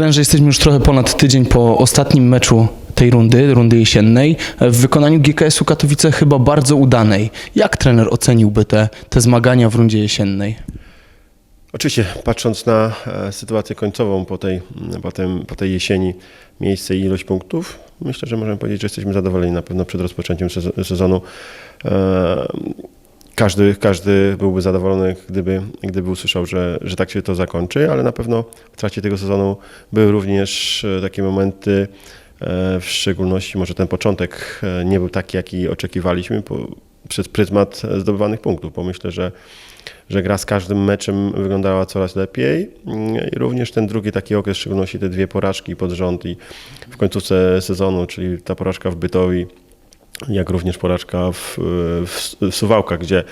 Trenerze, jesteśmy już trochę ponad tydzień po ostatnim meczu tej rundy, rundy jesiennej, w wykonaniu GKS-u Katowice chyba bardzo udanej. Jak trener oceniłby te, te zmagania w rundzie jesiennej? Oczywiście, patrząc na e, sytuację końcową po tej, po, tym, po tej jesieni, miejsce i ilość punktów, myślę, że możemy powiedzieć, że jesteśmy zadowoleni na pewno przed rozpoczęciem sezo- sezonu. Każdy, każdy byłby zadowolony, gdyby, gdyby usłyszał, że, że tak się to zakończy, ale na pewno w trakcie tego sezonu były również e, takie momenty, e, w szczególności może ten początek e, nie był taki, jaki oczekiwaliśmy przez pryzmat zdobywanych punktów, bo myślę, że że gra z każdym meczem wyglądała coraz lepiej. Mm, i również ten drugi taki okres, w szczególności te dwie porażki pod rząd i w końcówce sezonu, czyli ta porażka w Bytowi, jak również porażka w, w, w Suwałkach, gdzie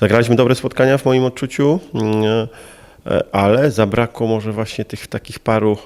zagraliśmy dobre spotkania w moim odczuciu, mm, ale zabrakło może właśnie tych takich paru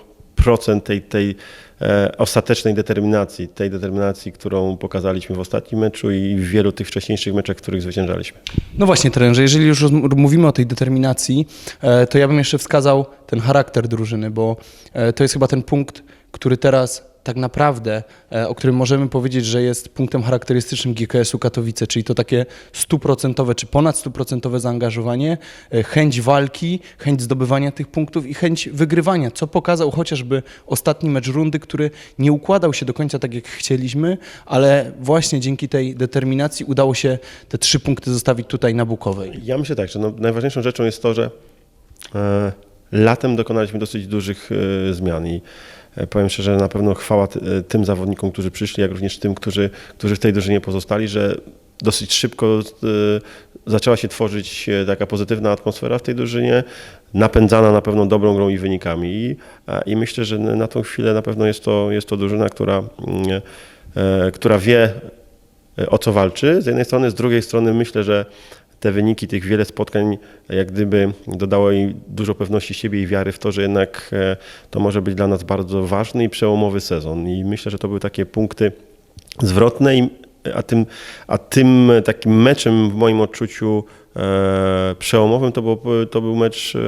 procent tej, tej e, ostatecznej determinacji, tej determinacji, którą pokazaliśmy w ostatnim meczu i w wielu tych wcześniejszych meczach, których zwyciężaliśmy. No właśnie, trenerze, jeżeli już mówimy o tej determinacji, e, to ja bym jeszcze wskazał ten charakter drużyny, bo e, to jest chyba ten punkt, który teraz tak naprawdę, e, o którym możemy powiedzieć, że jest punktem charakterystycznym GKS-u Katowice, czyli to takie stuprocentowe czy ponad stuprocentowe zaangażowanie, e, chęć walki, chęć zdobywania tych punktów i chęć wygrywania, co pokazał chociażby ostatni mecz rundy, który nie układał się do końca tak, jak chcieliśmy, ale właśnie dzięki tej determinacji udało się te trzy punkty zostawić tutaj na Bukowej. Ja myślę tak, że no, najważniejszą rzeczą jest to, że e, latem dokonaliśmy dosyć dużych zmian i powiem szczerze, na pewno chwała e, tym zawodnikom, którzy przyszli, jak również tym, którzy, którzy w tej drużynie pozostali, że dosyć szybko e, zaczęła się tworzyć e, taka pozytywna atmosfera w tej drużynie, napędzana na pewno dobrą grą i wynikami. I, i myślę, że na tą chwilę na pewno jest to, jest to drużyna, która, mm, e, która wie, e, o co walczy z jednej strony, z drugiej strony myślę, że te wyniki tych wiele spotkań jak gdyby dodało jej dużo pewności siebie i wiary w to, że jednak e, to może być dla nas bardzo ważny i przełomowy sezon. I myślę, że to były takie punkty zwrotne, a tym, a tym takim meczem w moim odczuciu e, przełomowym to był, to był mecz e,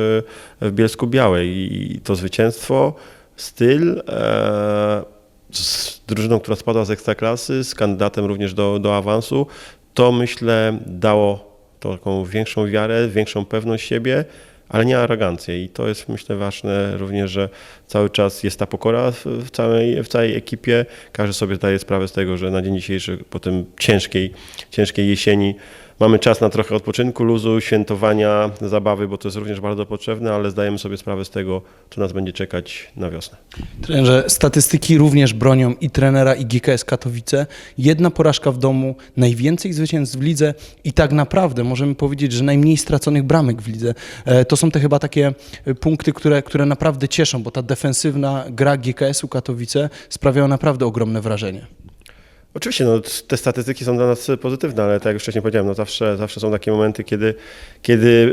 w Bielsku Białej i to zwycięstwo, styl z drużyną, która spadła z ekstraklasy, z kandydatem również do, do awansu, to myślę dało taką większą wiarę, większą pewność siebie, ale nie arogancję. I to jest myślę ważne również, że cały czas jest ta pokora w, całej, w całej ekipie. Każdy sobie zdaje sprawę z tego, że na dzień dzisiejszy, po tym ciężkiej, ciężkiej jesieni, mamy czas na trochę odpoczynku, luzu, świętowania, zabawy, bo to jest również bardzo potrzebne, ale zdajemy sobie sprawę z tego, co nas będzie czekać na wiosnę. Trenerze, statystyki również bronią i trenera, i GKS Katowice. Jedna porażka w domu, najwięcej zwycięstw w lidze i tak naprawdę możemy powiedzieć, że najmniej straconych bramek w lidze. E, To są te chyba takie e, punkty, które, które naprawdę cieszą, bo ta defensywna gra GKS-u Katowice sprawiała naprawdę ogromne wrażenie. Oczywiście, no, te statystyki są dla nas pozytywne, ale tak jak już wcześniej powiedziałem, no, zawsze, zawsze są takie momenty, kiedy, kiedy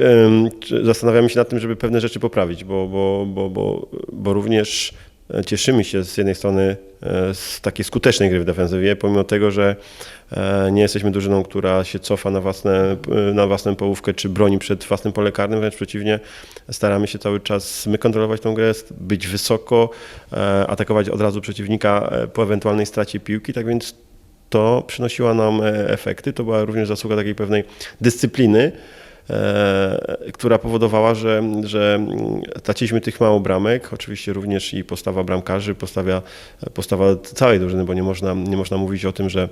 czy- zastanawiamy się nad tym, żeby pewne rzeczy poprawić, bo, bo, bo, bo, bo również e, cieszymy się z jednej strony e, z takiej skutecznej gry w defensywie, pomimo tego, że e, nie jesteśmy drużyną, która się cofa na, własne, na własną połówkę, czy broni przed własnym pole karnym, wręcz przeciwnie, staramy się cały czas my kontrolować tą grę, być wysoko, atakować od razu przeciwnika po ewentualnej stracie piłki, tak więc to przynosiło nam e, efekty. To była również zasługa takiej pewnej dyscypliny, e, która powodowała, że, że mm, traciliśmy tych mało bramek. Oczywiście również i postawa bramkarzy, postawa, postawa całej drużyny, bo nie można, nie można mówić o tym, że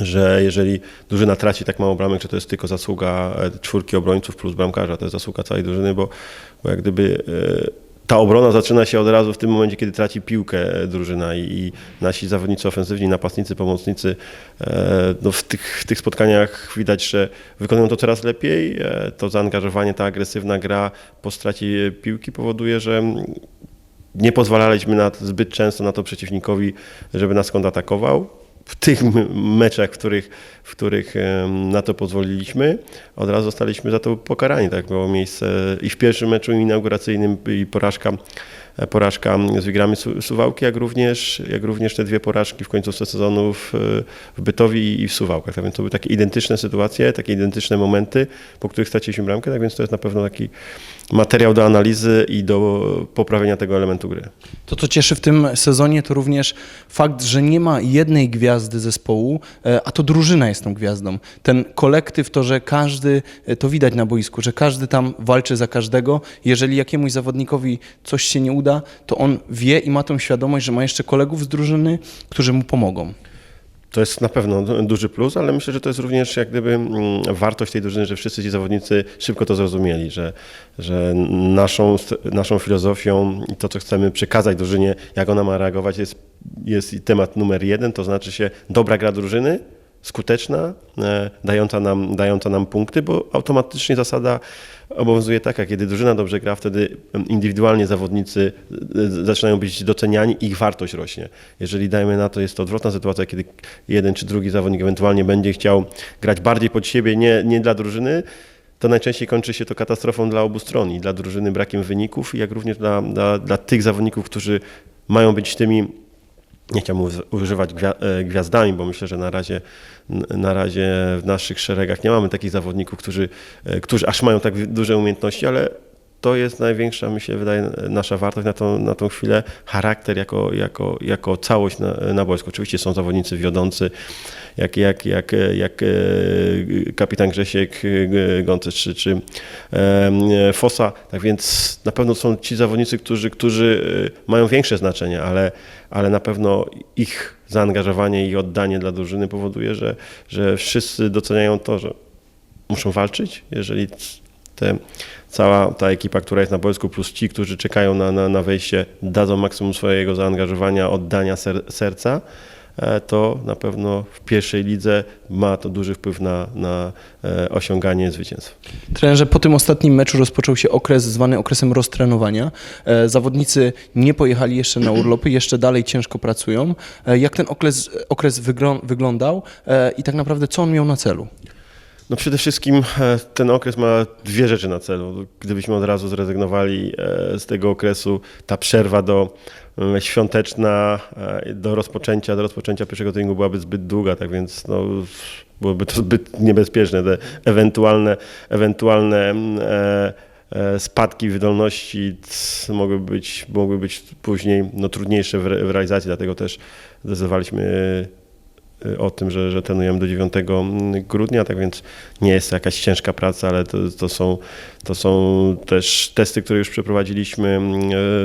że jeżeli drużyna traci tak mało bramek, że to jest tylko zasługa e, czwórki obrońców plus bramkarza, to jest zasługa całej drużyny, bo, bo jak gdyby ta obrona zaczyna się od razu w tym momencie, kiedy traci piłkę e, drużyna i, i nasi zawodnicy ofensywni, napastnicy, pomocnicy e, no w, tych, w tych spotkaniach widać, że wykonują to coraz lepiej. E, To zaangażowanie, ta agresywna gra po stracie piłki powoduje, że nie pozwalaliśmy na, zbyt często na to przeciwnikowi, żeby nas kontratakował. W tych meczach, w których, w których na to pozwoliliśmy, od razu zostaliśmy za to pokarani. Tak było miejsce i w pierwszym meczu inauguracyjnym i porażka, e, porażka z Wigrami Su- Suwałki, jak również, jak również te dwie porażki w końcówce sezonu w, w Bytowi i w Suwałkach. Tak więc to były takie identyczne sytuacje, takie identyczne momenty, po których straciliśmy bramkę, tak więc to jest na pewno taki materiał do analizy i do poprawienia tego elementu gry. To, co cieszy w tym sezonie, to również fakt, że nie ma jednej gwiazdy zespołu, e, a to drużyna jest tą gwiazdą. Ten kolektyw, to, że każdy, e, to widać na boisku, że każdy tam walczy za każdego. Jeżeli jakiemuś zawodnikowi coś się nie uda, to on wie i ma tą świadomość, że ma jeszcze kolegów z drużyny, którzy mu pomogą. To jest na pewno du- duży plus, ale myślę, że to jest również jak gdyby mm, wartość tej drużyny, że wszyscy ci zawodnicy szybko to zrozumieli, że, że naszą, naszą filozofią i to, co chcemy przekazać drużynie, jak ona ma reagować, jest, jest temat numer jeden, to znaczy się dobra gra drużyny, skuteczna, e, dająca nam, dająca nam punkty, bo automatycznie zasada obowiązuje taka, kiedy drużyna dobrze gra, wtedy indywidualnie zawodnicy e, zaczynają być doceniani, ich wartość rośnie. Jeżeli dajmy na to, jest to odwrotna sytuacja, kiedy jeden czy drugi zawodnik ewentualnie będzie chciał grać bardziej pod siebie, nie, nie dla drużyny, to najczęściej kończy się to katastrofą dla obu stron i dla drużyny brakiem wyników, jak również dla, dla, dla tych zawodników, którzy mają być tymi nie chciałbym używać e, gwiazdami, bo myślę, że na razie, na razie w naszych szeregach nie mamy takich zawodników, którzy, e, którzy aż mają tak duże umiejętności, ale to jest największa, mi się wydaje, nasza wartość na tą, na tą chwilę, charakter jako, jako, jako całość na, na boisku. Oczywiście są zawodnicy wiodący, jak, jak, jak, jak e, kapitan Grzesiek e, Gący czy, czy Fosa, tak więc na pewno są ci zawodnicy, którzy, którzy e, mają większe znaczenie, ale, ale na pewno ich zaangażowanie i oddanie dla drużyny powoduje, że, że wszyscy doceniają to, że muszą walczyć, jeżeli te, cała ta ekipa, która jest na boisku, plus ci, którzy czekają na, na, na wejście, dadzą maksimum swojego zaangażowania, oddania ser, serca, e, to na pewno w pierwszej lidze ma to duży wpływ na, na e, osiąganie zwycięstw. Trenerze, po tym ostatnim meczu rozpoczął się okres zwany okresem roztrenowania. E, Zawodnicy nie pojechali jeszcze na urlopy, jeszcze dalej ciężko pracują. Jak ten okres, okres wyglą- wyglądał i tak naprawdę co on miał na celu? No przede wszystkim e, ten okres ma dwie rzeczy na celu. Gdybyśmy od razu zrezygnowali e, z tego okresu, ta przerwa do e, świąteczna, e, do rozpoczęcia, do rozpoczęcia pierwszego treningu byłaby zbyt długa, tak więc no, byłoby to zbyt niebezpieczne. Te ewentualne, ewentualne mm, spadki wydolności mogły być, mogły być później no, trudniejsze w, re, w realizacji, dlatego też zdecydowaliśmy o tym, że, że trenujemy do 9 grudnia, tak więc nie jest to jakaś ciężka praca, ale to, to, są, to są też testy, które już przeprowadziliśmy mm,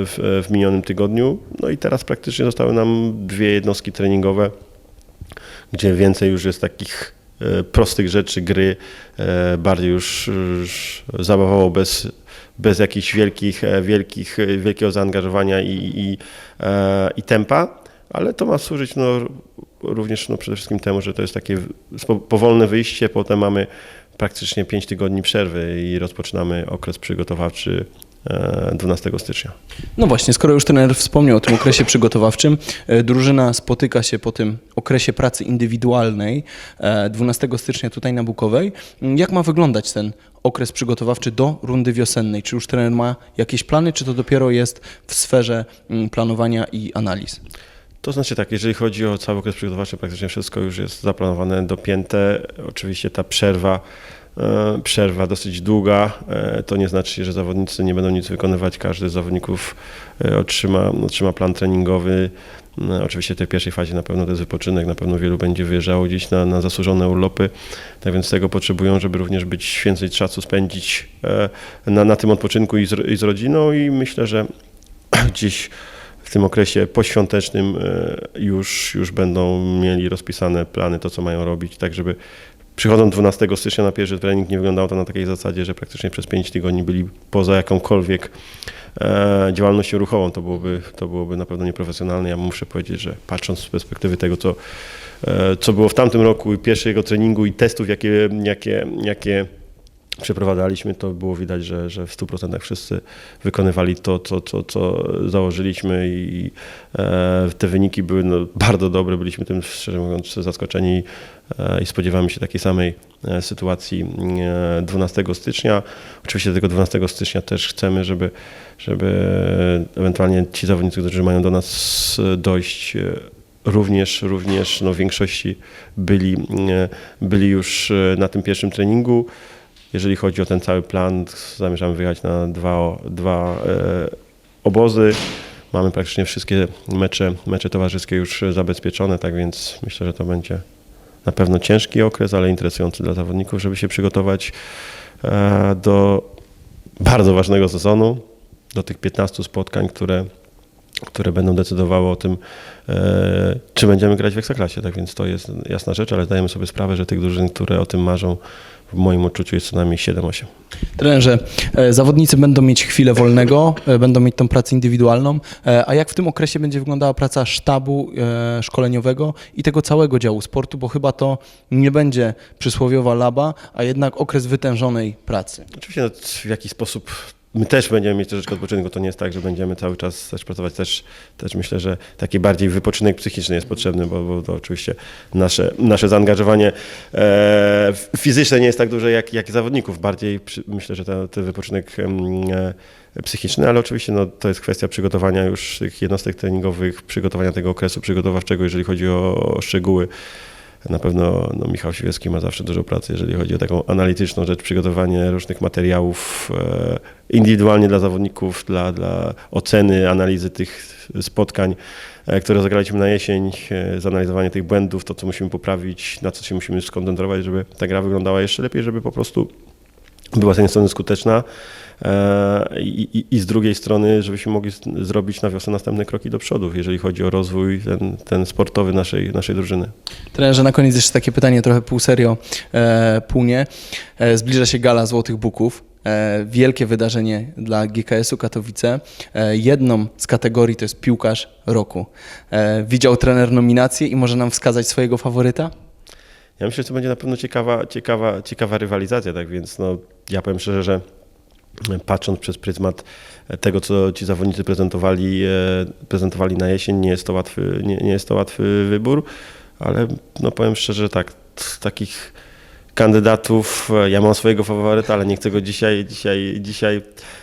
w, w minionym tygodniu. No i teraz praktycznie zostały nam dwie jednostki treningowe, gdzie więcej już jest takich e, prostych rzeczy, gry, e, bardziej już, już zabawowo, bez, bez jakichś wielkich, e, wielkich, e, wielkiego zaangażowania i, i, e, i tempa, ale to ma służyć no, również no, przede wszystkim temu, że to jest takie powolne wyjście, potem mamy praktycznie 5 tygodni przerwy i rozpoczynamy okres przygotowawczy e, 12 stycznia. No właśnie, skoro już trener wspomniał o tym okresie przygotowawczym, e, drużyna spotyka się po tym okresie pracy indywidualnej e, 12 stycznia tutaj na Bukowej. Jak ma wyglądać ten okres przygotowawczy do rundy wiosennej? Czy już trener ma jakieś plany, czy to dopiero jest w sferze mm, planowania i analiz? To znaczy tak, jeżeli chodzi o cały okres przygotowawczy, praktycznie wszystko już jest zaplanowane, dopięte. Oczywiście ta przerwa, e, przerwa dosyć długa, e, to nie znaczy, że zawodnicy nie będą nic wykonywać. Każdy z zawodników e, otrzyma, otrzyma plan treningowy. Oczywiście w tej pierwszej fazie na pewno to jest wypoczynek, na pewno wielu będzie wyjeżdżało gdzieś na, na zasłużone urlopy, tak więc tego potrzebują, żeby również być więcej czasu spędzić na, na tym odpoczynku i z, i z rodziną i myślę, że gdzieś tym okresie poświątecznym e, już, już będą mieli rozpisane plany, to co mają robić, tak żeby przychodząc 12 stycznia na pierwszy trening nie wyglądało to na takiej zasadzie, że praktycznie przez 5 tygodni byli poza jakąkolwiek e, działalnością ruchową. To byłoby, to byłoby na pewno nieprofesjonalne. Ja muszę powiedzieć, że patrząc z perspektywy tego, co, e, co było w tamtym roku pierwszego treningu i testów, jakie, jakie, jakie przeprowadzaliśmy, to było widać, że, że w 100% wszyscy wykonywali to, co, co, co założyliśmy i e, te wyniki były no, bardzo dobre. Byliśmy tym, szczerze mówiąc, zaskoczeni e, i spodziewamy się takiej samej e, sytuacji e, 12 stycznia. Oczywiście tego 12 stycznia też chcemy, żeby, żeby ewentualnie ci zawodnicy, którzy mają do nas dojść, e, również, również no, w większości byli, e, byli już e, na tym pierwszym treningu. Jeżeli chodzi o ten cały plan, zamierzamy wyjechać na dwa, dwa e, obozy. Mamy praktycznie wszystkie mecze, mecze towarzyskie już zabezpieczone, tak więc myślę, że to będzie na pewno ciężki okres, ale interesujący dla zawodników, żeby się przygotować e, do bardzo ważnego sezonu, do tych 15 spotkań, które, które będą decydowały o tym, e, czy będziemy grać w Ekstraklasie. Tak więc to jest jasna rzecz, ale zdajemy sobie sprawę, że tych drużyn, które o tym marzą, w moim odczuciu jest co najmniej 7-8. Trenerze, e, zawodnicy będą mieć chwilę wolnego, e, będą mieć tą pracę indywidualną, e, a jak w tym okresie będzie wyglądała praca sztabu szkoleniowego i tego całego działu sportu, bo chyba to nie będzie przysłowiowa laba, a jednak okres wytężonej pracy. Oczywiście no, w jakiś sposób my też będziemy mieć troszeczkę odpoczynku. To nie jest tak, że będziemy cały czas też pracować. Też, też myślę, że taki bardziej wypoczynek psychiczny jest potrzebny, bo, bo to oczywiście nasze, nasze zaangażowanie e, fizyczne nie jest tak duże jak, jak zawodników. Bardziej przy, myślę, że ten, ten wypoczynek e, psychiczny, ale oczywiście no, to jest kwestia przygotowania już tych jednostek treningowych, przygotowania tego okresu przygotowawczego, jeżeli chodzi o, o szczegóły. Na pewno no, Michał Siwiecki ma zawsze dużo pracy, jeżeli chodzi o taką analityczną rzecz, przygotowanie różnych materiałów e, indywidualnie dla zawodników, dla, dla oceny, analizy tych spotkań, e, które zagraliśmy na jesień, e, zanalizowanie tych błędów, to co musimy poprawić, na co się musimy skoncentrować, żeby ta gra wyglądała jeszcze lepiej, żeby po prostu była z jednej strony skuteczna i, i, z drugiej strony, żebyśmy mogli zrobić na wiosnę następne kroki do przodu, jeżeli chodzi o rozwój ten, ten sportowy naszej, naszej drużyny. Trenerze, na koniec jeszcze takie pytanie, trochę pół serio, e, pół nie. E, zbliża się gala Złotych Buków. E, wielkie wydarzenie dla GKS-u Katowice. E, jedną z kategorii to jest piłkarz roku. E, widział trener nominację i może nam wskazać swojego faworyta? Ja myślę, że to będzie na pewno ciekawa, ciekawa, ciekawa rywalizacja, tak więc no, ja powiem szczerze, że patrząc przez pryzmat tego, co ci zawodnicy prezentowali, e, prezentowali na jesień, nie jest to łatwy, nie, nie jest to łatwy wybór, ale no, powiem szczerze, tak, takich kandydatów, e, ja mam swojego faworyta, ale nie chcę go dzisiaj, dzisiaj, dzisiaj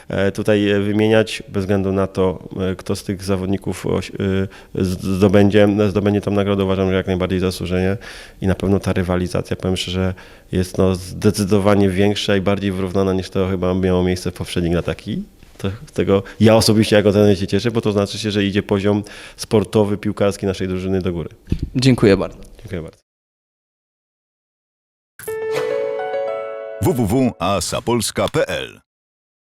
e, tutaj e, wymieniać, bez względu na to, kto z tych zawodników zdobędzie, zdobędzie tą nagrodę, uważam, że jak najbardziej zasłużenie i na pewno ta rywalizacja, powiem szczerze, jest no zdecydowanie większa i bardziej wyrównana niż to chyba miało miejsce w poprzednich latach i z tego ja osobiście jako trener się cieszę, bo to znaczy się, że idzie poziom sportowy, piłkarski naszej drużyny do góry. Dziękuję bardzo. Dziękuję bardzo. www.asapolska.pl